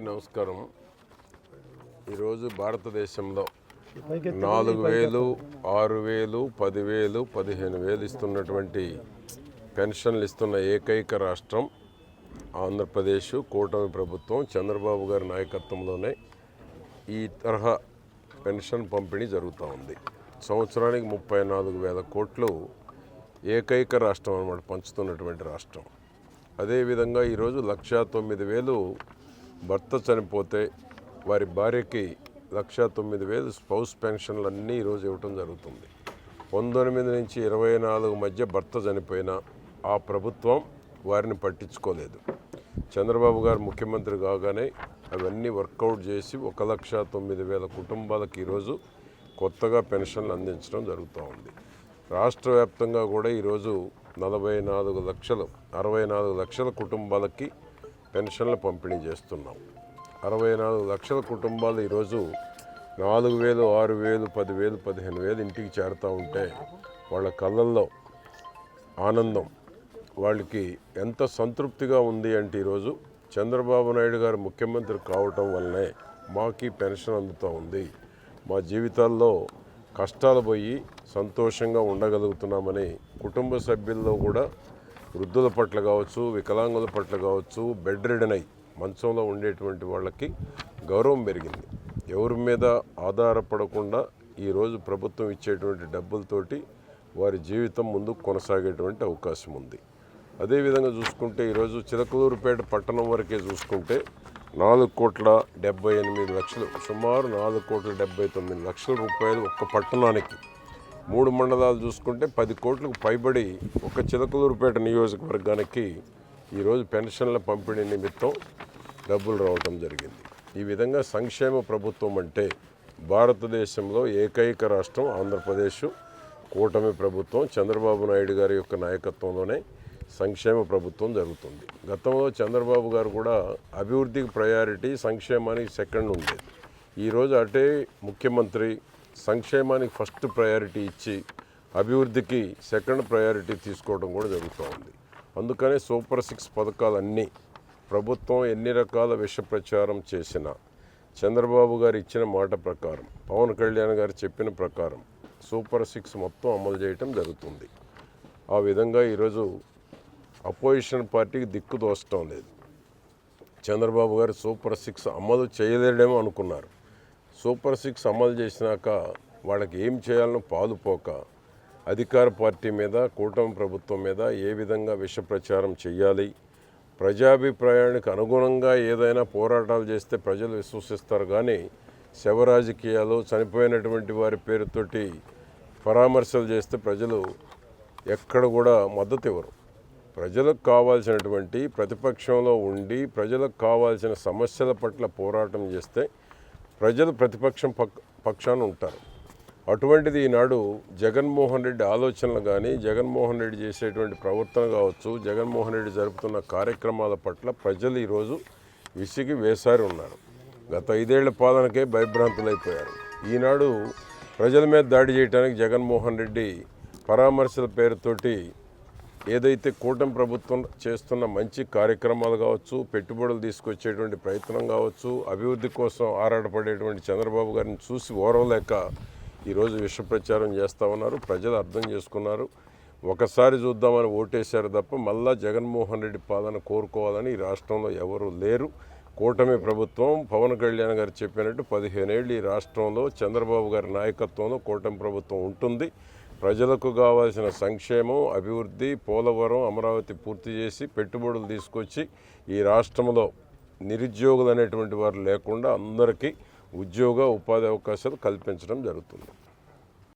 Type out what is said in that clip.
నమస్కారం. ఈరోజు భారతదేశంలో నాలుగు వేలు ఆరు వేలు పదివేలు పదిహేను వేలు ఇస్తున్నటువంటి పెన్షన్లు ఇస్తున్న ఏకైక రాష్ట్రం ఆంధ్రప్రదేశ్ కూటమి ప్రభుత్వం చంద్రబాబు గారి నాయకత్వంలోనే ఈ తరహా పెన్షన్ పంపిణీ జరుగుతూ ఉంది. సంవత్సరానికి ముప్పై నాలుగు వేల కోట్లు ఏకైక రాష్ట్రం అన్నమాట పంచుతున్నటువంటి రాష్ట్రం. అదేవిధంగా ఈరోజు లక్షా తొమ్మిది వేలు భర్త చనిపోతే వారి భార్యకి లక్ష తొమ్మిది వేలు స్పౌస్ పెన్షన్లు అన్నీ ఈరోజు ఇవ్వటం జరుగుతుంది. పంతొమ్మిది నుంచి ఇరవై నాలుగు మధ్య భర్త చనిపోయినా ఆ ప్రభుత్వం వారిని పట్టించుకోలేదు. చంద్రబాబు గారు ముఖ్యమంత్రి కాగానే అవన్నీ వర్కౌట్ చేసి ఒక లక్ష తొమ్మిది వేల కుటుంబాలకు ఈరోజు కొత్తగా పెన్షన్లు అందించడం జరుగుతూ ఉంది. రాష్ట్ర వ్యాప్తంగా కూడా ఈరోజు నలభై నాలుగు లక్షలు అరవై నాలుగు లక్షల కుటుంబాలకి పెన్షన్లు పంపిణీ చేస్తున్నాం. అరవై నాలుగు లక్షల కుటుంబాలు ఈరోజు నాలుగు వేలు ఆరు వేలు పదివేలు పదిహేను వేలు ఇంటికి చేరుతూ ఉంటే వాళ్ళ కళ్ళల్లో ఆనందం వాళ్ళకి ఎంత సంతృప్తిగా ఉంది అంటే ఈరోజు చంద్రబాబు నాయుడు గారు ముఖ్యమంత్రి కావటం వల్లనే మాకు పెన్షన్ అందుతూ ఉంది. మా జీవితాల్లో కష్టాలు పోయి సంతోషంగా ఉండగలుగుతున్నామని కుటుంబ సభ్యుల్లో కూడా వృద్ధుల పట్ల కావచ్చు వికలాంగుల పట్ల కావచ్చు బెడ్ రిడన్ అయి మంచంలో ఉండేటువంటి వాళ్ళకి గౌరవం పెరిగింది. ఎవరి మీద ఆధారపడకుండా ఈరోజు ప్రభుత్వం ఇచ్చేటువంటి డబ్బులతోటి వారి జీవితం ముందు కొనసాగేటువంటి అవకాశం ఉంది. అదేవిధంగా చూసుకుంటే ఈరోజు చిలకలూరుపేట పట్టణం వరకే చూసుకుంటే నాలుగు కోట్ల డెబ్బై ఎనిమిది లక్షలు సుమారు నాలుగు కోట్ల డెబ్బై తొమ్మిది లక్షల రూపాయలు ఒక్క పట్టణానికి మూడు మండలాలు చూసుకుంటే పది కోట్లకు పైబడి ఒక చిలకలూరుపేట నియోజకవర్గానికి ఈరోజు పెన్షన్ల పంపిణీ నిమిత్తం డబ్బులు రావటం జరిగింది. ఈ విధంగా సంక్షేమ ప్రభుత్వం అంటే భారతదేశంలో ఏకైక రాష్ట్రం ఆంధ్రప్రదేశ్. కూటమి ప్రభుత్వం చంద్రబాబు నాయుడు గారి యొక్క నాయకత్వంలోనే సంక్షేమ ప్రభుత్వం జరుగుతుంది. గతంలో చంద్రబాబు గారు కూడా అభివృద్ధికి ప్రయారిటీ సంక్షేమానికి సెకండ్ ఉండేది. ఈరోజు అటే ముఖ్యమంత్రి సంక్షేమానికి ఫస్ట్ ప్రయారిటీ ఇచ్చి అభివృద్ధికి సెకండ్ ప్రయారిటీ తీసుకోవడం కూడా జరుగుతూ ఉంది. అందుకనే సూపర్ సిక్స్ పథకాలన్నీ ప్రభుత్వం ఎన్ని రకాల విష ప్రచారం చేసినా చంద్రబాబు గారు ఇచ్చిన మాట ప్రకారం పవన్ కళ్యాణ్ గారు చెప్పిన ప్రకారం సూపర్ సిక్స్ మొత్తం అమలు చేయటం జరుగుతుంది. ఆ విధంగా ఈరోజు అపోజిషన్ పార్టీకి దిక్కు దోచడం లేదు. చంద్రబాబు గారు సూపర్ సిక్స్ అమలు చేయలేడేమో అనుకున్నారు. సూపర్ సిక్స్ అమలు చేసినాక వాళ్ళకి ఏం చేయాలనో పాలుపోక అధికార పార్టీ మీద కూటమి ప్రభుత్వం మీద ఏ విధంగా విష ప్రచారం చేయాలి ప్రజాభిప్రాయానికి అనుగుణంగా ఏదైనా పోరాటాలు చేస్తే ప్రజలు విశ్వసిస్తారు. కానీ శవ రాజకీయాలు చనిపోయినటువంటి వారి పేరుతోటి పరామర్శలు చేస్తే ప్రజలు ఎక్కడ కూడా మద్దతు ఇవ్వరు. ప్రజలకు కావాల్సినటువంటి ప్రతిపక్షంలో ఉండి ప్రజలకు కావాల్సిన సమస్యల పట్ల పోరాటం చేస్తే ప్రజలు ప్రతిపక్షం పక్ పక్షాన ఉంటారు. అటువంటిది ఈనాడు జగన్మోహన్ రెడ్డి ఆలోచనలు కానీ జగన్మోహన్ రెడ్డి చేసేటువంటి ప్రవర్తన కావచ్చు జగన్మోహన్ రెడ్డి జరుపుతున్న కార్యక్రమాల పట్ల ప్రజలు ఈరోజు విసిగి వేసారి ఉన్నారు. గత ఐదేళ్ళ పాలనకే భయభ్రాంతులైపోయారు. ఈనాడు ప్రజల మీద దాడి చేయడానికి జగన్మోహన్ రెడ్డి పరామర్శల పేరుతోటి ఏదైతే కూటమి ప్రభుత్వం చేస్తున్న మంచి కార్యక్రమాలు కావచ్చు పెట్టుబడులు తీసుకొచ్చేటువంటి ప్రయత్నం కావచ్చు అభివృద్ధి కోసం ఆరాటపడేటువంటి చంద్రబాబు గారిని చూసి ఓరవలేక ఈరోజు విష ప్రచారం చేస్తూ ఉన్నారు. ప్రజలు అర్థం చేసుకున్నారు. ఒకసారి చూద్దామని ఓటేశారు తప్ప మళ్ళా జగన్మోహన్ రెడ్డి పాలన కోరుకోవాలని ఈ రాష్ట్రంలో ఎవరు లేరు. కూటమి ప్రభుత్వం పవన్ కళ్యాణ్ గారు చెప్పినట్టు పదిహేనేళ్ళు ఈ రాష్ట్రంలో చంద్రబాబు గారి నాయకత్వంలో కూటమి ప్రభుత్వం ఉంటుంది. ప్రజలకు కావాల్సిన సంక్షేమం అభివృద్ధి పోలవరం అమరావతి పూర్తి చేసి పెట్టుబడులు తీసుకొచ్చి ఈ రాష్ట్రంలో నిరుద్యోగులు అనేటువంటి వారు లేకుండా అందరికీ ఉద్యోగ ఉపాధి అవకాశాలు కల్పించడం జరుగుతుంది.